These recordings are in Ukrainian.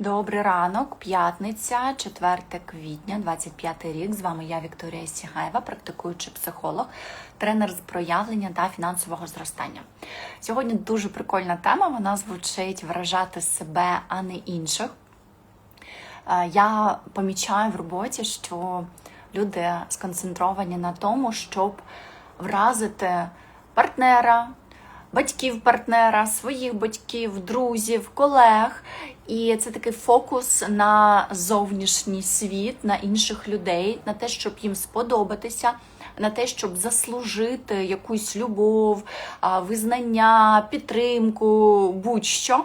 Добрий ранок, п'ятниця, 4 квітня, 25 рік. З вами я, Вікторія Сігаєва, практикуючий психолог, тренер з проявлення та фінансового зростання. Сьогодні дуже прикольна тема. Вона звучить вражати себе, а не інших. Е, Я помічаю в роботі, що люди сконцентровані на тому, щоб вразити партнера, батьків партнера, своїх батьків, друзів, колег. І це такий фокус на зовнішній світ, на інших людей, на те, щоб їм сподобатися, на те, щоб заслужити якусь любов, визнання, підтримку, будь-що.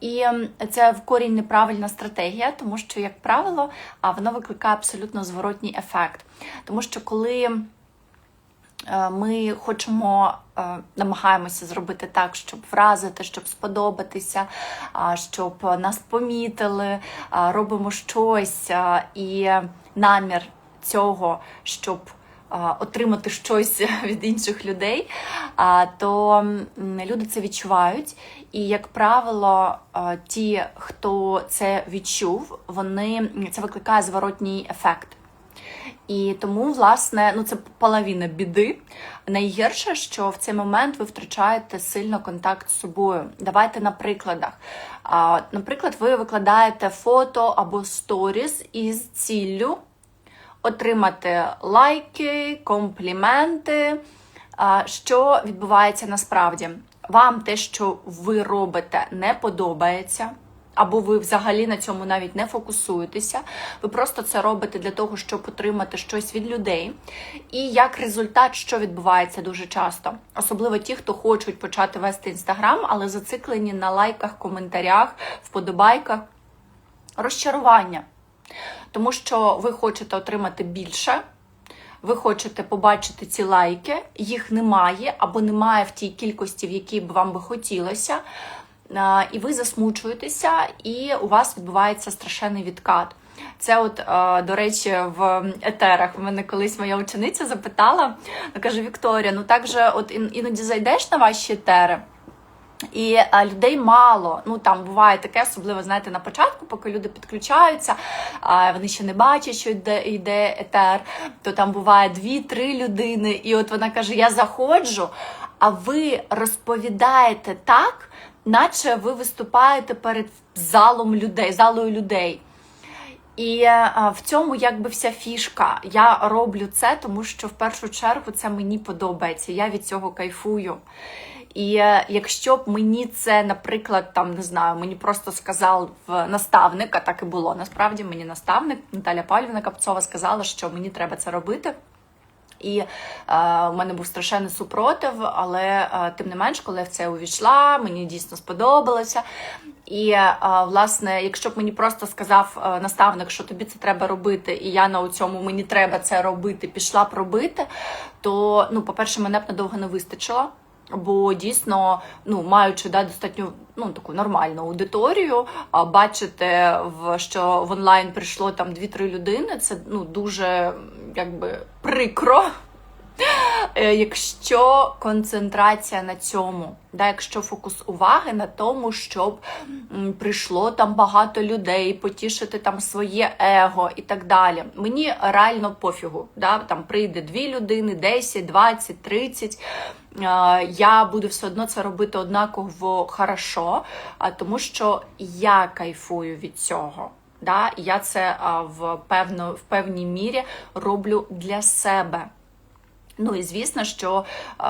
І це в корінь неправильна стратегія, тому що, як правило, а, воно викликає абсолютно зворотній ефект. Тому що коли ми хочемо, е, намагаємося зробити так, щоб вразити, щоб сподобатися, щоб нас помітили, робимо щось і намір цього, щоб отримати щось від інших людей, то люди це відчувають. І, як правило, ті, хто це відчув, вони це викликає зворотній ефект. І тому, власне, ну це половина біди. Найгірше, що в цей момент ви втрачаєте сильно контакт з собою. Давайте на прикладах. Наприклад, ви викладаєте фото або сторіс із ціллю отримати лайки, компліменти. Що відбувається насправді? Вам те, що ви робите, не подобається. Або ви взагалі на цьому навіть не фокусуєтеся, ви просто це робите для того, щоб отримати щось від людей. І як результат, що відбувається дуже часто, особливо ті, хто хочуть почати вести інстаграм, але зациклені на лайках, коментарях, вподобайках, розчарування. Тому що ви хочете отримати більше, ви хочете побачити ці лайки, їх немає, або немає в тій кількості, в якій б вам би хотілося. А, І ви засмучуєтеся, і у вас відбувається страшенний відкат. Це, от, е, до речі, в етерах в мене колись моя учениця запитала, каже: Вікторія, ну так же от іноді зайдеш на ваші етери. І а, людей мало. Ну там буває таке, особливо знаєте, на початку, поки люди підключаються, а вони ще не бачать, що йде йде етер. То там буває дві-три людини. І от вона каже: Я заходжу, а ви розповідаєте так, наче ви виступаєте перед залом людей, залою людей. І е, в цьому якби вся фішка. Я роблю це, тому що в першу чергу це мені подобається. Я від цього кайфую. І е, якщо б мені це, наприклад, там не знаю, мені просто сказав наставник, а так і було. Насправді мені наставник Наталя Павлівна Капцова сказала, що мені треба це робити. І е, в мене був страшенний супротив, але е, тим не менш, коли я в це увійшла, мені дійсно сподобалося. І е, власне, якщо б мені просто сказав е, наставник, що тобі це треба робити, і я на цьому мені треба це робити, пішла б робити, то ну, по-перше, мене б надовго не вистачило. Бо дійсно, ну маючи да, достатньо ну таку нормальну аудиторію, а бачите, в що в онлайн прийшло там 2-3 людини, це ну дуже якби прикро. Е, Якщо концентрація на цьому, да, якщо фокус уваги на тому, щоб прийшло там багато людей, потішити там своє его і так далі. Мені реально пофігу. Да, там прийде дві людини, 10, 20, 30. Е, Я буду все одно це робити однаково хорошо, тому що я кайфую від цього. Да? Я це в, певно, в певній мірі роблю для себе. Ну і звісно, що е,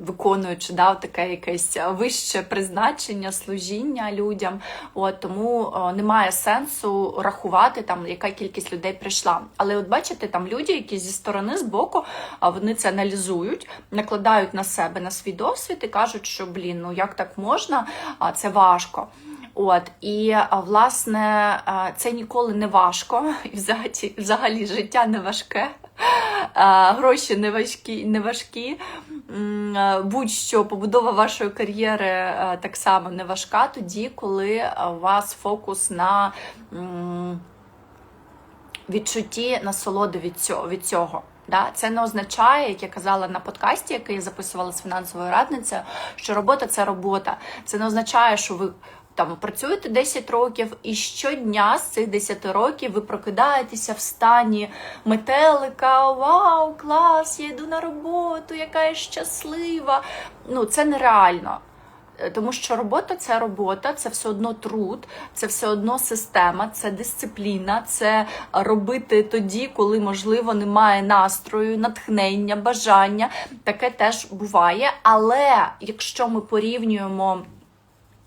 виконуючи да, таке якесь вище призначення, служіння людям, от тому е, немає сенсу рахувати там, яка кількість людей прийшла. Але от бачите, там люди, які зі сторони, з боку, вони це аналізують, накладають на себе на свій досвід і кажуть, що блін, ну як так можна, а це важко. От і власне це ніколи не важко, і взагалі, взагалі життя не важке, гроші не важкі, не важкі. Будь-що побудова вашої кар'єри так само не важка тоді, коли у вас фокус на відчутті насолоди від цього. Від. Да? Це не означає, як я казала на подкасті, який я записувала з фінансовою радницею, що робота це робота. Це не означає, що ви там працюєте 10 років, і щодня з цих 10 років ви прокидаєтеся в стані метелика. Вау, клас! Я йду на роботу, яка я щаслива. Ну, це нереально. Е, Тому що робота це робота, це все одно труд, це все одно система, це дисципліна, це робити тоді, коли можливо немає настрою, натхнення, бажання. Таке теж буває. Але якщо ми порівнюємо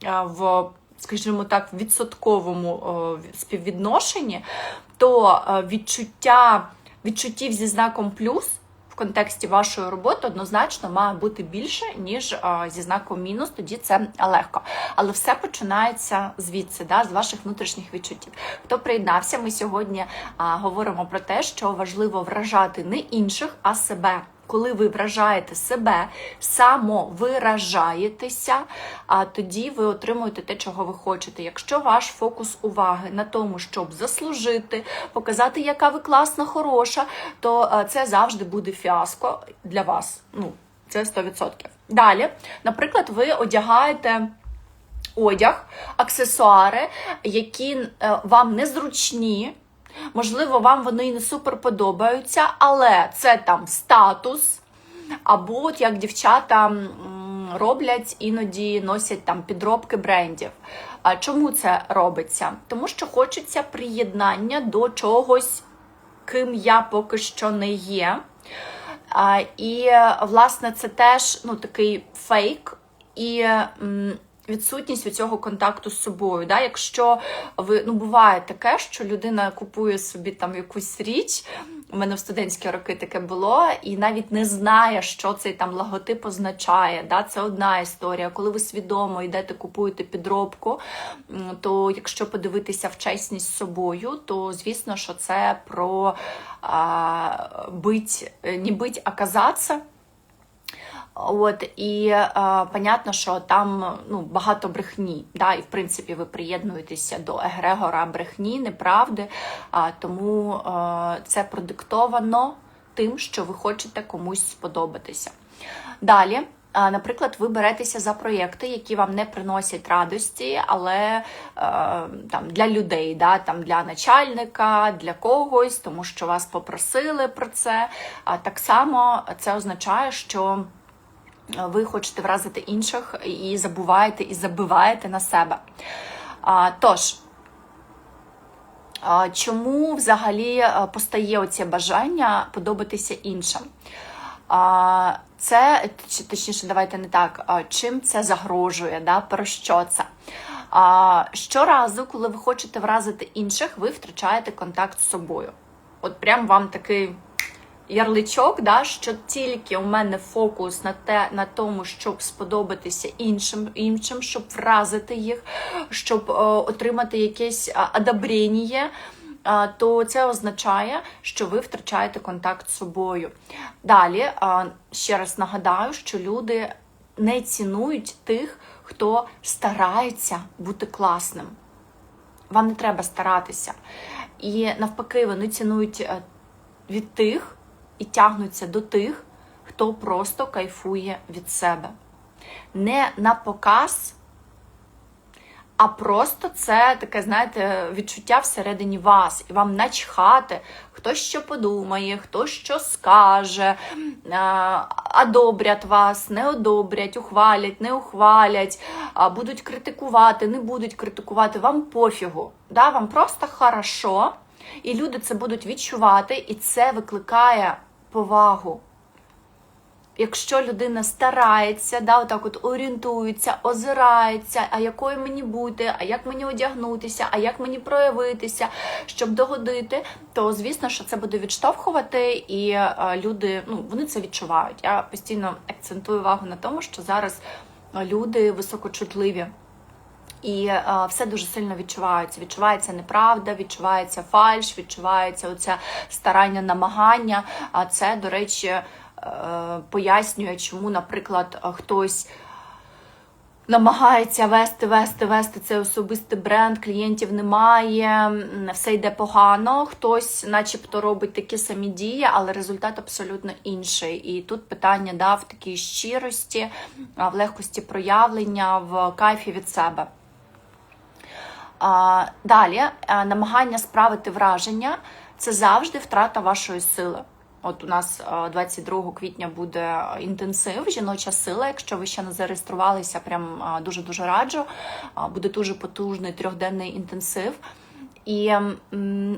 е, в, скажімо так, в відсотковому е, співвідношенні, то е, відчуття відчуттів зі знаком плюс в контексті вашої роботи однозначно має бути більше, ніж а, зі знаком мінус, тоді це легко. Але все починається звідси, да, з ваших внутрішніх відчуттів. Хто приєднався, ми сьогодні а, говоримо про те, що важливо вражати не інших, а себе. Коли ви вражаєте себе, самовиражаєтеся, а тоді ви отримуєте те, чого ви хочете. Якщо ваш фокус уваги на тому, щоб заслужити, показати, яка ви класна, хороша, то е, це завжди буде фіаско для вас. Ну, це 100%. Далі, наприклад, ви одягаєте. Одяг, аксесуари, які е, вам незручні, можливо, вам вони і не супер подобаються, але це там статус, або от як дівчата роблять, іноді носять там підробки брендів. А чому це робиться? Тому що хочеться приєднання до чогось, ким я поки що не є. А, і, власне, це теж ну, такий фейк і відсутність у цього контакту з собою. Да? Якщо ви ну, буває таке, що людина купує собі там якусь річ. У мене в студентські роки таке було, і навіть не знає, що цей там логотип означає. Да? Це одна історія. Коли ви свідомо йдете, купуєте підробку, то якщо подивитися в чесність з собою, то звісно, що це про а, бить, не бить, а казатися. От і е, понятно, що там ну багато брехні, да, і в принципі ви приєднуєтеся до егрегора брехні, неправди. А тому е, це продиктовано тим, що ви хочете комусь сподобатися. Далі. Наприклад, ви беретеся за проєкти, які вам не приносять радості, але е, там для людей, да, там для начальника, для когось, тому що вас попросили про це. А так само це означає, що ви хочете вразити інших і забуваєте і забиваєте на себе. Тож, чому взагалі е, постає оце бажання подобатися іншим? Це, точніше, давайте не так, чим це загрожує, да? про що це? А, Щоразу, коли ви хочете вразити інших, ви втрачаєте контакт з собою. От прям вам такий ярличок, да, що тільки у мене фокус на те, на тому, щоб сподобатися іншим, іншим, щоб вразити їх, щоб е, отримати якесь е, одобрення, е, то це означає, що ви втрачаєте контакт з собою. Далі е, ще раз нагадаю, що люди не цінують тих, хто старається бути класним. Вам не треба старатися. І навпаки, вони цінують е, від тих і тягнуться до тих, хто просто кайфує від себе. Не на показ, а просто це таке, знаєте, відчуття всередині вас, і вам начхати, хто що подумає, хто що скаже, одобрять вас, не одобрять, ухвалять, не ухвалять, будуть критикувати, не будуть критикувати. Вам пофігу. Да? Вам просто хорошо, і люди це будуть відчувати, і це викликає повагу. Якщо людина старається, да, отак от орієнтується, озирається, а якою мені бути, а як мені одягнутися, а як мені проявитися, щоб догодити, то звісно, що це буде відштовхувати, і е, люди ну, вони це відчувають. Я постійно акцентую увагу на тому, що зараз люди високочутливі. І е, все дуже сильно відчувається. Відчувається неправда, відчувається фальш, відчувається оце старання намагання. А це, до речі, е, пояснює, чому, наприклад, хтось. Намагається вести, вести, вести цей особистий бренд, клієнтів немає, все йде погано. Хтось, начебто, робить такі самі дії, але результат абсолютно інший. І тут питання да, в такій щирості, в легкості проявлення, в кайфі від себе. Далі намагання справити враження це завжди втрата вашої сили. От у нас 22 квітня буде інтенсив, жіноча сила. Якщо ви ще не зареєструвалися, прям дуже-дуже раджу. Буде дуже потужний трьохденний інтенсив. І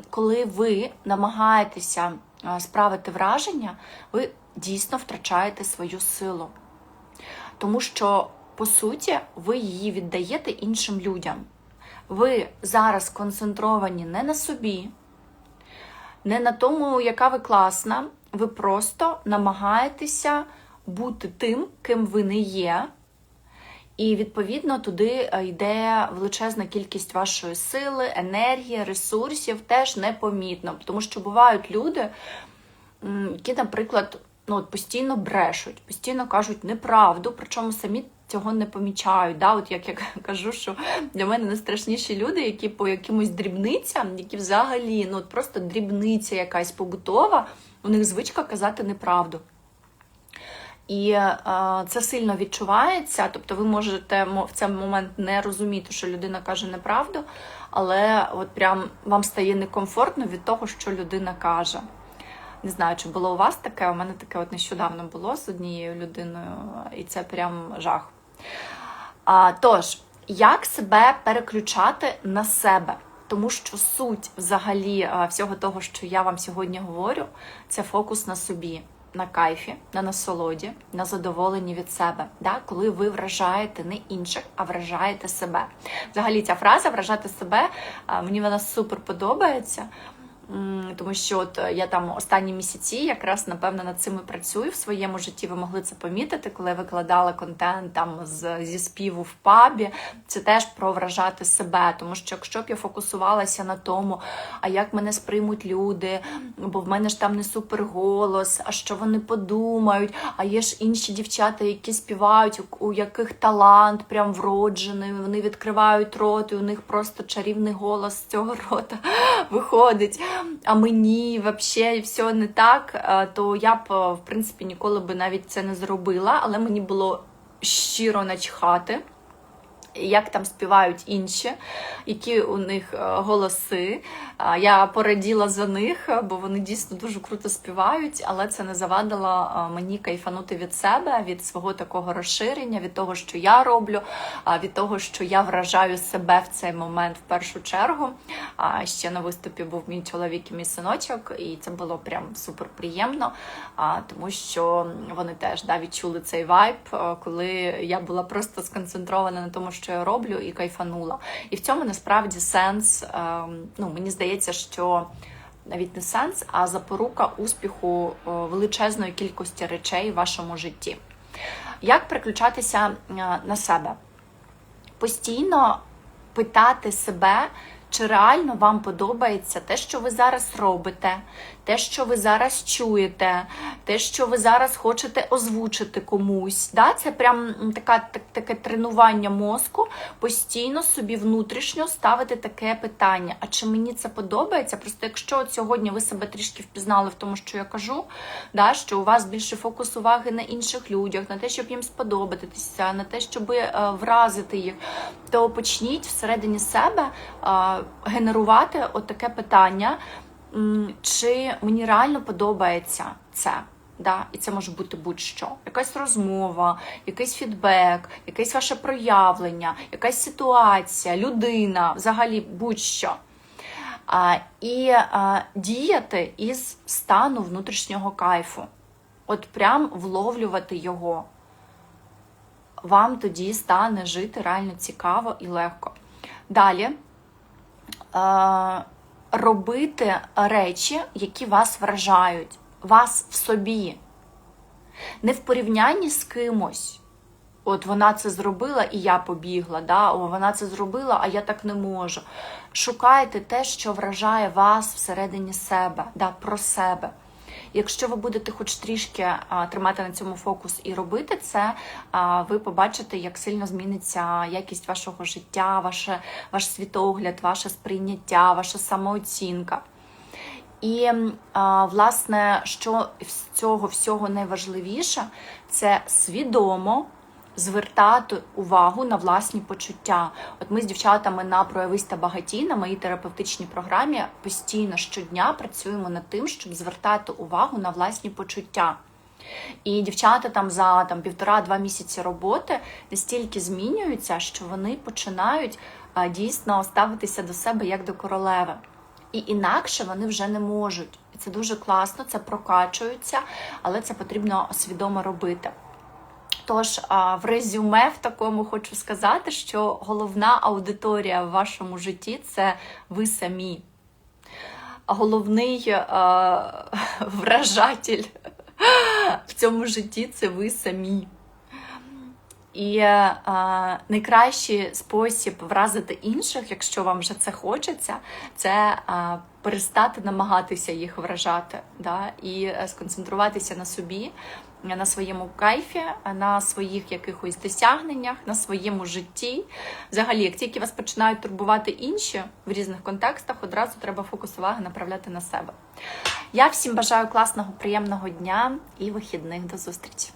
коли ви намагаєтеся справити враження, ви дійсно втрачаєте свою силу. Тому що, по суті, ви її віддаєте іншим людям. Ви зараз концентровані не на собі, не на тому, яка ви класна. Ви просто намагаєтеся бути тим, ким ви не є. І відповідно туди е, йде величезна кількість вашої сили, енергії, ресурсів, теж непомітно. Тому що бувають люди, які, наприклад, ну, от постійно брешуть, постійно кажуть неправду, причому самі цього не помічають. Да? От як я кажу, що для мене найстрашніші люди, які по якимось дрібницям, які взагалі ну, от просто дрібниця якась побутова, у них звичка казати неправду. І е, це сильно відчувається, тобто ви можете в цей момент не розуміти, що людина каже неправду, але от прям вам стає некомфортно від того, що людина каже. Не знаю, чи було у вас таке, у мене таке от нещодавно було з однією людиною, і це прям жах. А, тож, як себе переключати на себе? Тому що суть взагалі всього того, що я вам сьогодні говорю, це фокус на собі, на кайфі, на насолоді, на задоволенні від себе. Да? Коли ви вражаєте не інших, а вражаєте себе. Взагалі, ця фраза вражати себе, мені вона супер подобається. Тому що от е, я там останні місяці якраз напевно над цим і працюю в своєму житті. Ви могли це помітити, коли я викладала контент там з, зі співу в пабі. Це теж про вражати себе. Тому що якщо б я фокусувалася на тому, а як мене сприймуть люди, бо в мене ж там не супер голос, а що вони подумають, а є ж інші дівчата, які співають, у яких талант прям вроджений, вони відкривають рот, і у них просто чарівний голос з цього рота виходить. А мені взагалі все не так, е, то я б, е, в принципі, ніколи би навіть це не зробила, але мені було щиро начхати. Як там співають інші, які у них е, голоси. Я пораділа за них, е, бо вони дійсно дуже круто співають, але це не завадило е, мені кайфанути від себе, від свого такого розширення, від того, що я роблю, від того, що я вражаю себе в цей момент в першу чергу. Ще на виступі був мій чоловік і мій синочок, і це було прям супер приємно, тому що вони теж да, відчули цей вайб, е, коли я була просто сконцентрована на тому, що я роблю, і кайфанула. І в цьому насправді сенс. е, Ну, мені здається, що навіть не сенс, а запорука успіху е, величезної кількості речей в вашому житті. Як переключатися е, на себе? Постійно питати себе, чи реально вам подобається те, що ви зараз робите, те, що ви зараз чуєте, те, що ви зараз хочете озвучити комусь. Да? Це прям така, так, таке тренування мозку, постійно собі внутрішньо ставити таке питання: а чи мені це подобається? Просто якщо от сьогодні ви себе трішки впізнали в тому, що я кажу, да, що у вас більше фокус уваги на інших людях, на те, щоб їм сподобатися, на те, щоб е, вразити їх, то почніть всередині себе е, генерувати от таке питання, чи мені реально подобається це. Да, і це може бути будь-що. Якась розмова, якийсь фідбек, якесь ваше проявлення, якась ситуація, людина, взагалі будь-що. А, і а, діяти із стану внутрішнього кайфу. От прям вловлювати його. Вам тоді стане жити реально цікаво і легко. Далі е, робити речі, які вас вражають, вас в собі. Не в порівнянні з кимось. От вона це зробила, і я побігла. Да? О, вона це зробила, а я так не можу. Шукайте те, що вражає вас всередині себе, да, про себе. Якщо ви будете хоч трішки тримати на цьому фокус і робити це, ви побачите, як сильно зміниться якість вашого життя, ваше, ваш світогляд, ваше сприйняття, ваша самооцінка. І власне, що з цього всього найважливіше, це свідомо звертати увагу на власні почуття. От ми з дівчатами на проявись та багатій на моїй терапевтичній програмі постійно щодня працюємо над тим, щоб звертати увагу на власні почуття. І дівчата там за там півтора-два місяці роботи настільки змінюються, що вони починають дійсно ставитися до себе як до королеви. І інакше вони вже не можуть. І це дуже класно, це прокачується, але це потрібно свідомо робити. Тож в резюме в такому хочу сказати, що головна аудиторія в вашому житті це ви самі. Головний а, вражатель в цьому житті це ви самі. І е, найкращий спосіб вразити інших, якщо вам вже це хочеться, це е, перестати намагатися їх вражати, да? і е, сконцентруватися на собі, на своєму кайфі, на своїх якихось досягненнях, на своєму житті. Взагалі, як тільки вас починають турбувати інші в різних контекстах, одразу треба фокус уваги направляти на себе. Я всім бажаю класного, приємного дня і вихідних до зустрічі!